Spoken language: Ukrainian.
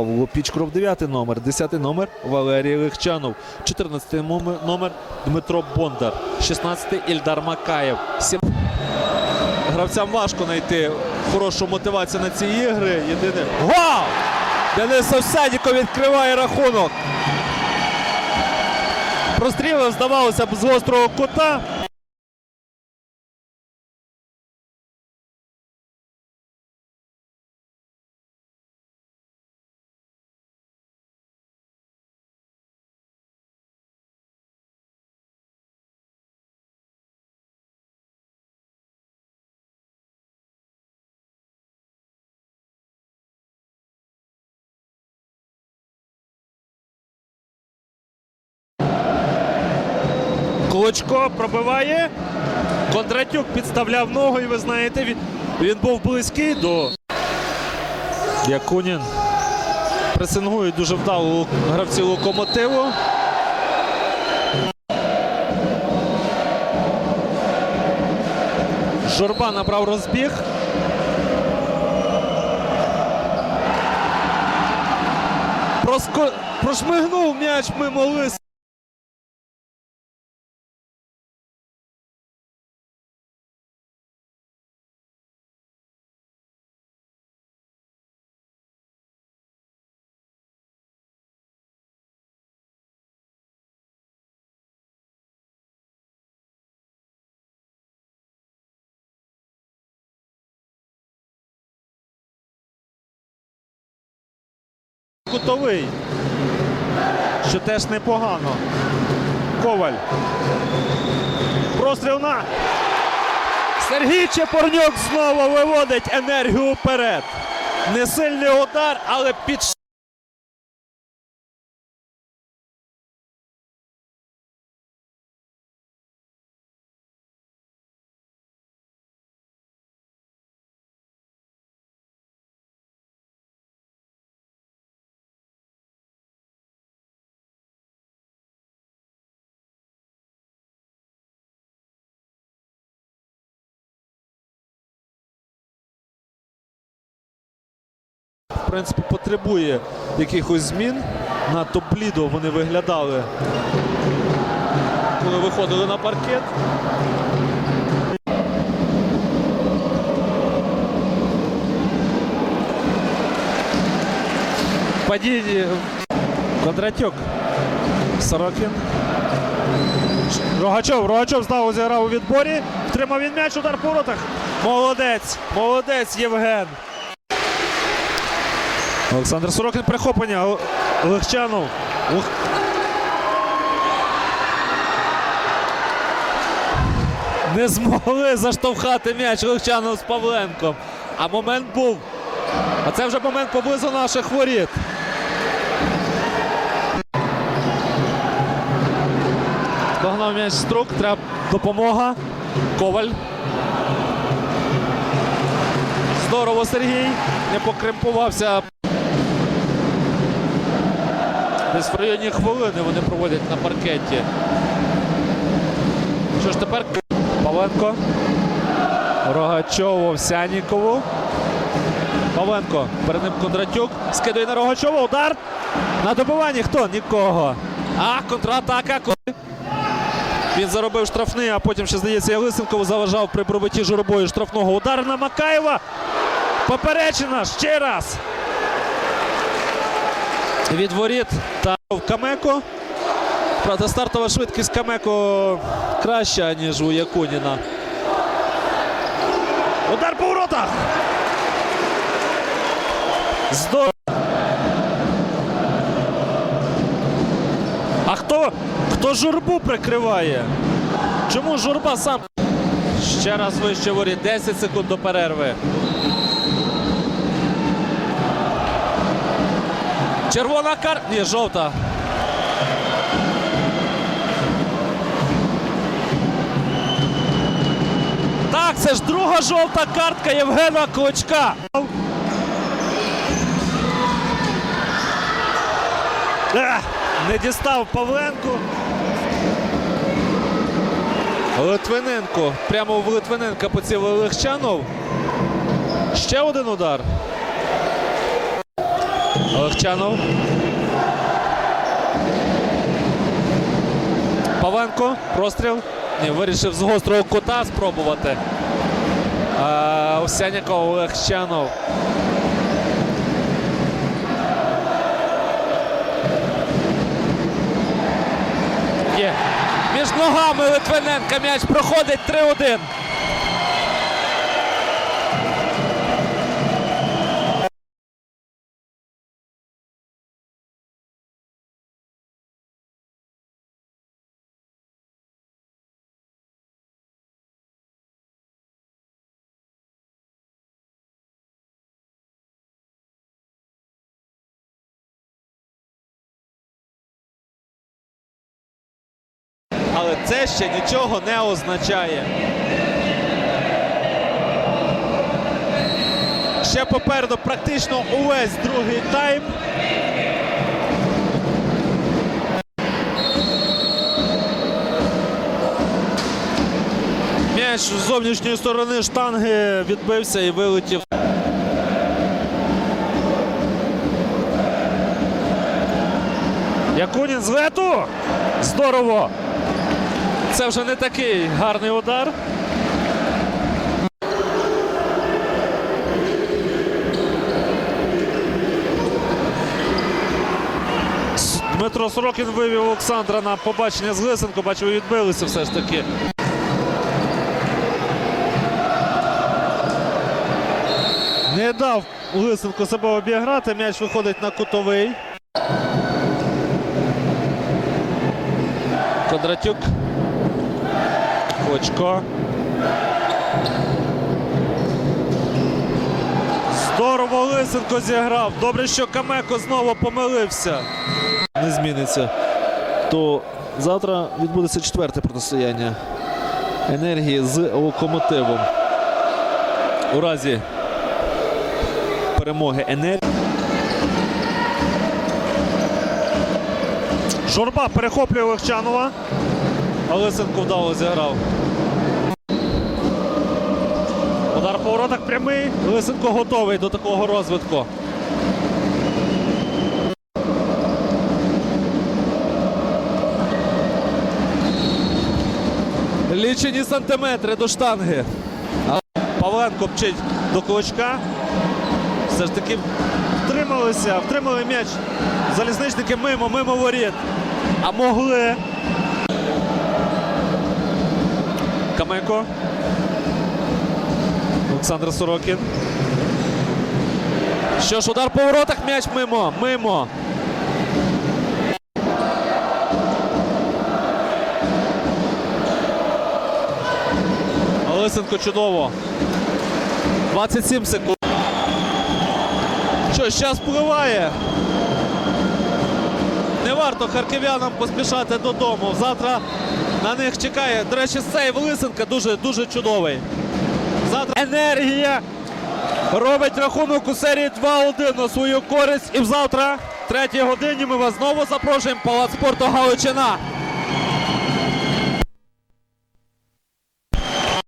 Павло Пічкров 9 номер, 10 номер Валерій Легчанов, 14 номер- Дмитро Бондар, 16 Ільдар Макаєв. Гравцям важко знайти хорошу мотивацію на ці ігри. Єдине. Гол! Денис Овсяніков відкриває рахунок. Прострілив, здавалося б, з гострого кута. Клочко пробиває. Кондратюк підставляв ногу, і ви знаєте, він, він був близький до. Якунін пресингують дуже вдало гравці локомотиву. Журба набрав розбіг. Проско... Прошмигнув м'яч мимо лис. Кутовий. Що теж непогано. Коваль. Простріл на. Сергій Чепорнюк знову виводить енергію вперед. Несильний удар, але під в принципі, потребує якихось змін. Надто блідо вони виглядали, коли виходили на паркет. Падіння Кондратюк. Сорокін. Рогачов. Рогачов знову зіграв у відборі. Втримав він м'яч, удар по воротах. Молодець. Молодець Євген. Олександр Сорокін перехоплення. Легчанов. Не змогли заштовхати м'яч Легчанов з Павленком. А момент був. А це вже момент поблизу наших воріт. Догнав м'яч струк, треба допомога. Коваль. Здорово, Сергій. Не покремпувався. Десь хвилини вони проводять на паркеті. Що ж тепер? Павленко. Рогачов Овсянікову. Павленко. Перед ним Кондратюк. Скидує на Рогачова. Удар. На добиванні хто? Нікого. А, контратака. Він заробив штрафний, а потім ще, здається, Ялисенкову заважав при пробитті журбою штрафного. Удар на Макаєва. Поперечина ще раз. Від воріт та в Камеко. Правда, стартова швидкість Камеко краща, ніж у Якуніна. Удар по воротах. Здорово. А хто, хто журбу прикриває? Чому журба сам? Ще раз вище воріт. 10 секунд до перерви. Червона карта. Ні, жовта. Так, це ж друга жовта картка Євгена Клочка. Не дістав Павленко. Литвиненко. Прямо в Литвиненка поцілив Легчанов. Ще один удар. Олегчанов. Павенко. Простріл. Ні, вирішив з гострого кута спробувати. А, Овсяняков Олегчанов. Є. Між ногами Литвиненка м'яч проходить 3-1. Але це ще нічого не означає. Ще попереду практично увесь другий тайм. М'яч з зовнішньої сторони штанги відбився і вилетів. Якунін з лету. Здорово! Це вже не такий гарний удар. Дмитро Сорокін вивів Олександра на побачення з Лисенко. Бачу, відбилися все ж таки. Не дав Лисенко себе обіграти. М'яч виходить на кутовий. Кондратюк. Хочко. Здорово Лисенко зіграв. Добре, що Камеко знову помилився. Не зміниться. То завтра відбудеться четверте протистояння енергії з локомотивом. У разі перемоги енергії. Журба перехоплює Легчанова. А Лисенко вдало зіграв. Удар по воротах прямий. Лисенко готовий до такого розвитку. Лічені сантиметри до штанги. Павленко пчить до кулачка. Все ж таки втрималися, втримали м'яч. Залізничники мимо, мимо воріт. А могли. Каменко. Олександр Сорокін. Що ж, удар по воротах, м'яч мимо. Мимо. Лисенко чудово. 27 секунд. Що, час впливає. Не варто харків'янам поспішати додому. Завтра на них чекає. До речі, сейв Лисенка дуже дуже чудовий. Завтра енергія робить рахунок у серії 2-1 на свою користь. І завтра, в третій годині, ми вас знову запрошуємо Палац спорту Галичина.